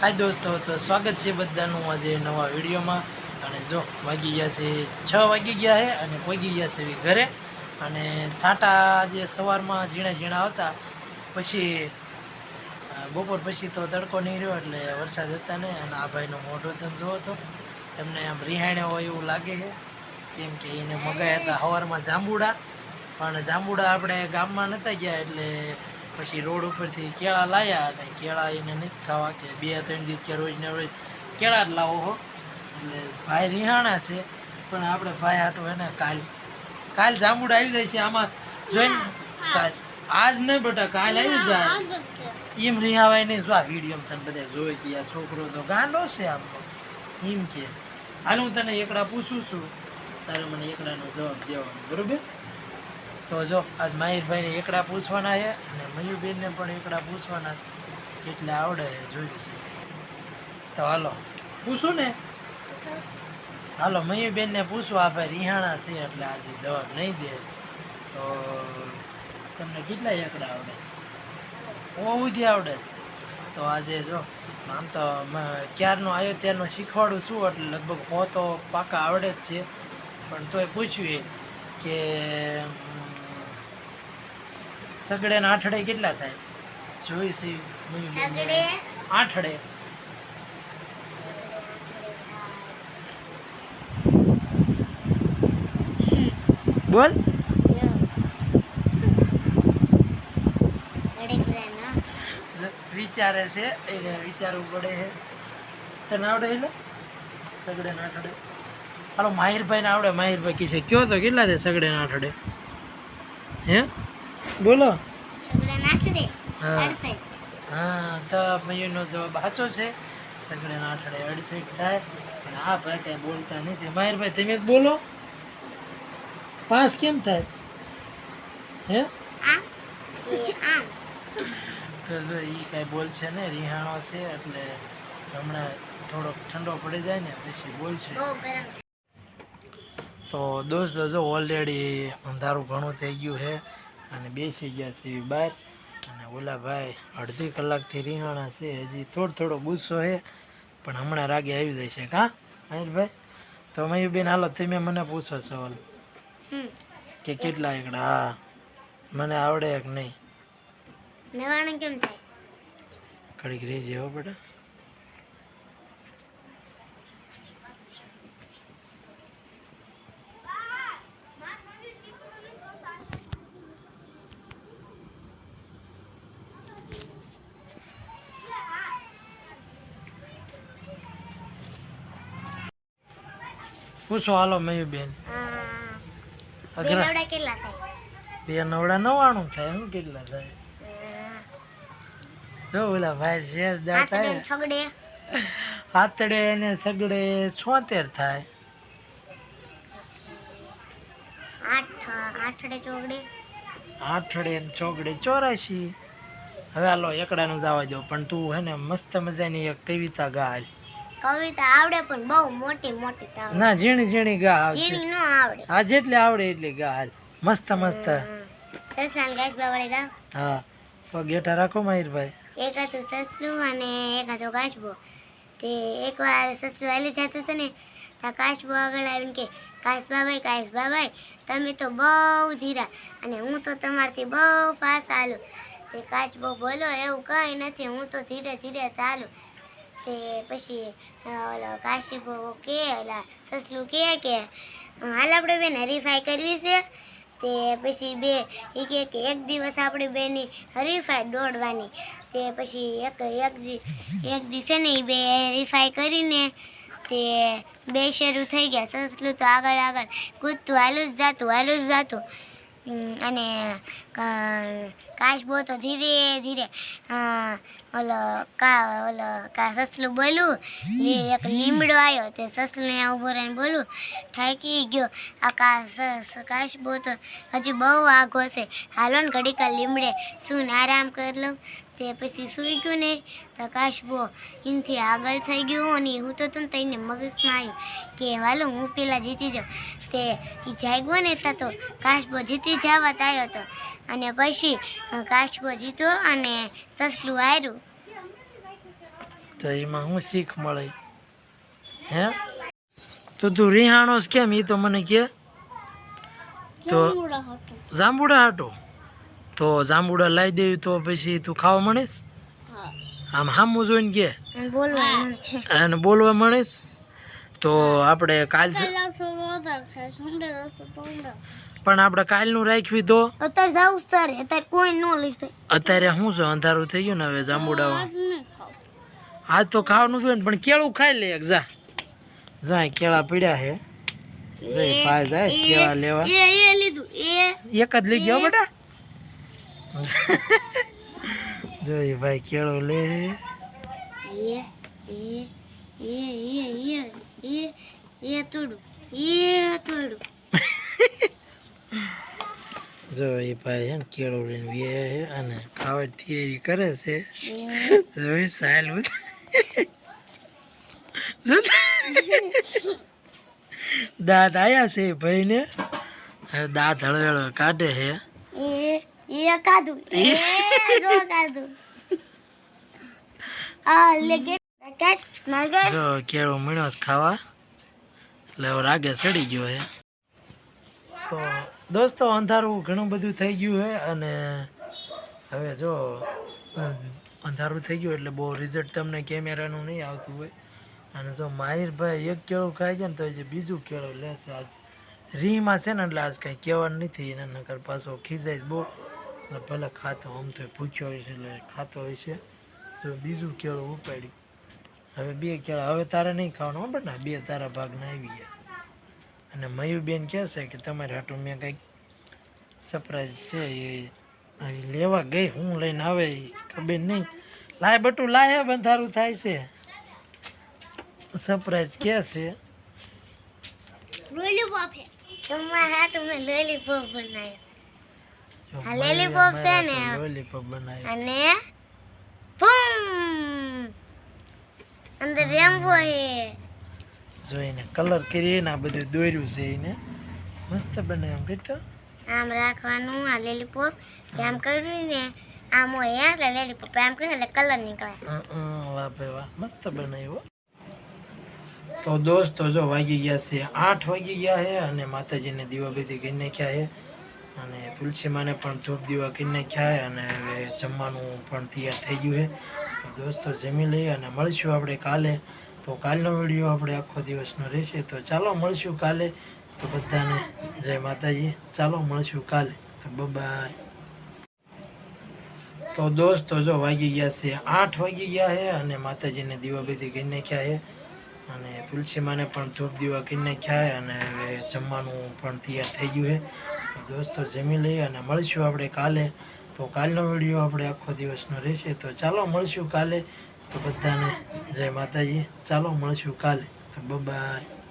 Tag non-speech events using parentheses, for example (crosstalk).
હાય દોસ્તો, તો સ્વાગત છે બધાનું આજે નવા વિડીયોમાં. અને જો વાગી ગયા છે છ વાગી ગયા છે અને પહોંચી ગયા છે ઘરે. અને છાંટા જે સવારમાં ઝીણા ઝીણા આવતા. પછી બપોર પછી તો તડકો નહીં રહ્યો એટલે વરસાદ હતા નહીં અને આ ભાઈનો મોઢો તમે જોવો તો તમને આમ રિહાણે હોય એવું લાગે છે. કેમ કે એને મગાયા હતા સવારમાં જાંબુડા. પણ જાંબુડા આપણે ગામમાં નહોતા ગયા એટલે પછી રોડ ઉપરથી કેળા લાયા અને કેળા એને નથી ખાવા કે બે ત્રણ દિવસ રોજ ને રોજ કેળા જ લાવો હો. એટલે ભાઈ રિહાણા છે પણ આપણે ભાઈ હાટો એને કાલ કાલ જાંબુડ આવી જાય છે આમાં જોઈને કાલ. આજ નહીં બેટા કાલ આવી જાય. એમ રિહાવાય નહીં. જો આ વીડિયો તને બધા જોઈ કે આ છોકરો તો ગાંડો છે આમ. એમ કે હાલ હું તને એકડા પૂછું છું. તારે મને એકડાનો જવાબ દેવાનો બરોબર? તો જો, આજ માહિરભાઈને એકડા પૂછવાના છે અને મયુબેનને પણ એકડા પૂછવાના કેટલા આવડે છે જોયું છે તો હાલો, પૂછું ને? હાલો મયુબેનને પૂછું, આ ભાઈ રિહાણા છે એટલે આજે જવાબ નહીં દે. તો તમને કેટલા એકડા આવડે છે? બહુ બધી આવડે છે. તો આજે જો, આમ તો ક્યારનું આવ્યો ત્યારનો શીખવાડું છું, એટલે લગભગ હો તો પાકા આવડે જ છે. પણ તોય પૂછ્યું કે સગડે ને આઠડે કેટલા થાય? જોઈ સગડે? આઠડે. બોલ. વિચારે છે એને વિચારવું પડે છે તને આવડે એટલે સગડે ના આઠડે. હાલો માહિરભાઈ ને આવડે. માહિરભાઈ કીધે કયો તો કેટલા છે સગડે ના આઠડે? હે? બોલો. હા. હા તો મયુરનો જવાબ સાચો છે. સગડા આઠડે અડસઠ થાય પણ આ ભાઈ કાંઈ બોલતા નથી. મહેરભાઈ તમે જ બોલો. પાસ કેમ થાય? હે? તો જો એ કાંઈ બોલશે ને રિહાણો છે એટલે હમણાં થોડોક ઠંડો પડી જાય ને પછી બોલશે. તો દોસ્તો જો ઓલરેડી અંધારું ઘણું થઈ ગયું છે. અને બેસી ગયા છે બહાર અને ઓલા ભાઈ અડધી કલાકથી રીહાણા છે. હજી થોડો થોડો ગુસ્સો છે પણ હમણાં રાગે આવી જાય છે. કાં? ભાઈ તો મયુબેન હાલો તમે મને પૂછો સવાલ. કે કેટલા એકડા? હા. મને આવડે કે નહીં? નવાણું કેમ થાય? ઘડીક રહેજે હો બેટા. પૂછો હાલો મયુબેન અઘરા. નવડા કેટલા થાય? બે નવડા નવાણું થાય હું કેટલા થાય? જો ઓલા ભાઈ શેષ દા થાય હાથડે ને સગડે છોતેર થાય. આઠ આઠડે ને ચોગડે ચોરાશી. હવે હાલો એકડાનું જવા દો પણ તું હે ને મસ્ત મજાની એક કવિતા ગા હાલ. કવિતા આવડે પણ બહુ મોટી મોટી તાવ. ના ઝીણી ઝીણી ગા આવડે ઝીણી નો આવડે. આ જેટલી આવડે એટલી ગા હાલ. મસ્ત મસ્ત. સસલાન ગાછબા બાવળે ગા હા. પગ હેઠા રાખો માહિરભાઈ એક હતું સસલું અને એક હતો કાચબો તે એકવાર સસલું હાલી જતું હતું ને ત્યાં કાચબો આગળ આવીને કે કાચબાભાઈ કાચબાભાઈ તમે તો બહુ ધીરા અને હું તો તમારથી બહુ ફાસ્ટ હાલું. તે કાચબો બોલો એવું કંઈ નથી હું તો ધીરે ધીરે ચાલું તે પછી ઓલો કાશીબો કે, ઓલા સસલું કહે કે હાલ આપણે બેન હરીફાઈ કરવી છે. તે પછી બે એ કહે કે એક દિવસ આપણે બેની હરીફાઈ દોડવાની. તે પછી એક એક એક દિવસે ને એ બે હરીફાઈ કરીને તે બે શરૂ થઈ ગયા. સસલું તો આગળ આગળ કૂદતું, હાલું જ જાતું, હાલું જ જાતું. અને કા- કાચબો તો ધીરે ધીરે ઓલો કા ઓલો કા સસલું બોલું એ એક લીમડો આવ્યો તે સસલું ત્યાં ઊભો રહીને બોલું થાકી ગયો. આ કાશ સ- તો હજી બહુ આઘો છે. હાલો ને ઘડીક લીમડે શું આરામ કરી લઉં. તે પછી સૂઈ ગયું ને, તો કાચબો એનાથી આગળ થઈ ગયું અને હું તો તું તઈને મગજમાં આવ્યું કે હાલો હું પેલા જીતી જાઉં. તે જાગ્યો ને તો કાશબો જીતી જવા આવ્યો હતો અને પછી કાચબો જીત્યો અને તસલું હાર્યું. તો એમાં હું શીખ મળે. હે? તો તું રિહાણો કેમ? એ તો મને કે. તો જાંબુડા હાટો. તો જાંબુડા લાવી દેવી તો પછી તું ખાવા મળીશ? આમ હામું જોઈને કે. અને અને બોલવા મળીશ? તો આપણે કાલ પણ આપણે કાલનું રાખવી તો? અત્યારે જાવ તારે. અત્યારે કોઈ ન લેશે અત્યારે શું છે? અંધારું થઈ ગયું ને હવે જાંબુડા આજ તો ખાવાનું જોઈએ ને પણ કેળું ખાઈ લે એક જા. જા કેળા પીડ્યા હે જઈ ભાઈ જાય કેળા લેવા. એ લીધું. એ એક જ લઈ ગયો બેટા. (laughs) જોઈ ભાઈ કેળો લે. એ એ એ એ એ એ એ તોડું. (laughs) જો એ ભાઈ હે ને કેળો લઈને અને ખાવા તૈયારી કરે છે. (laughs) જોઈ સાયલ? (laughs) દાંત આયા છે ભાઈ ભાઈને. હવે દાંત હળવેળો કાઢે છે. એ એ એ જો કાધું આ લેગે કેટ સ્નગર જો કેળો મળ્યો ખાવા. એટલે હવે રાગે ચડી ગયો હે. તો દોસ્તો, અંધારું ઘણું બધું થઈ ગયું હે અને હવે જો અંધારું થઈ ગયું એટલે બહુ રિઝલ્ટ તમને કેમેરાનું નહીં આવતું હોય. અને જો માહિરભાઈ એક કેળું ખાઈ ગયા ને તો હજી બીજું કેળું લેશે આજ રીમાં છે ને, એટલે આજ કંઈ કહેવાનું નથી, એને નકર પાછો ખીજાય બહુ. એટલે ભલે ખાતો, આમ તો પૂછ્યો હોય છે, એટલે ખાતો હોય છે. જો બીજું કેળું ઉપાડ્યું. હવે બે કેળા હવે તારે નહીં ખાવાનું હો બેટા બે તારા ભાગના આવી ગયા. અને મયુબેન કહેશે કે તમારે હાટું મેં કંઈક સરપ્રાઈઝ છે એ લેવા ગઈ હું લઈને આવે ખબર નહીં. લાય બટું લાય બંધારું થાય છે. સરપ્રાઈઝ કે છે. લોલીપોપ છે. તમારા મેં લોલીપોપ બનાવ્યો. છે ને? હાટું lollipop અને અંદર રેમ્બો હે. જોઈને કલર કરી ને આ બધું દોર્યું છે એને. મસ્ત બનાવ્યું કીધું આમ રાખવાનું આ લેલીપોપ આમ કર્યું ને આમ હોય એટલે લેલીપોપ આમ કરીને એટલે કલર નીકળે. વાહ ભાઈ વાહ મસ્ત બનાવ્યું. તો દોસ્તો જો વાગી ગયા છે આઠ વાગી ગયા છે અને માતાજીને દીવા બધી કરી નાખ્યા છે અને તુલસી માને પણ ધૂપ દીવા કરી નાખ્યા છે અને હવે જમવાનું પણ તૈયાર થઈ ગયું છે તો દોસ્તો જમી લઈએ અને મળીશું આપણે કાલે. તો કાલનો વીડિયો આપણે આખો દિવસનો રહેશે. તો ચાલો મળીશું કાલે. તો બધાને જય માતાજી. ચાલો મળીશું કાલે. તો બાય તો દોસ્તો જો વાગી ગયા છે આઠ વાગી ગયા છે અને માતાજીને દીવાબત્તી કરી નાખ્યા છે. અને તુલસી માને પણ ધૂપ દીવા કરી નાખ્યા છે અને હવે જમવાનું પણ તૈયાર થઈ ગયું છે. તો દોસ્તો જમી લઈએ અને મળીશું આપણે કાલે. તો કાલનો વીડિયો આપણે આખો દિવસનો રહેશે. તો ચાલો મળશું કાલે. તો બધાને જય માતાજી. ચાલો મળશું કાલે. તો બાય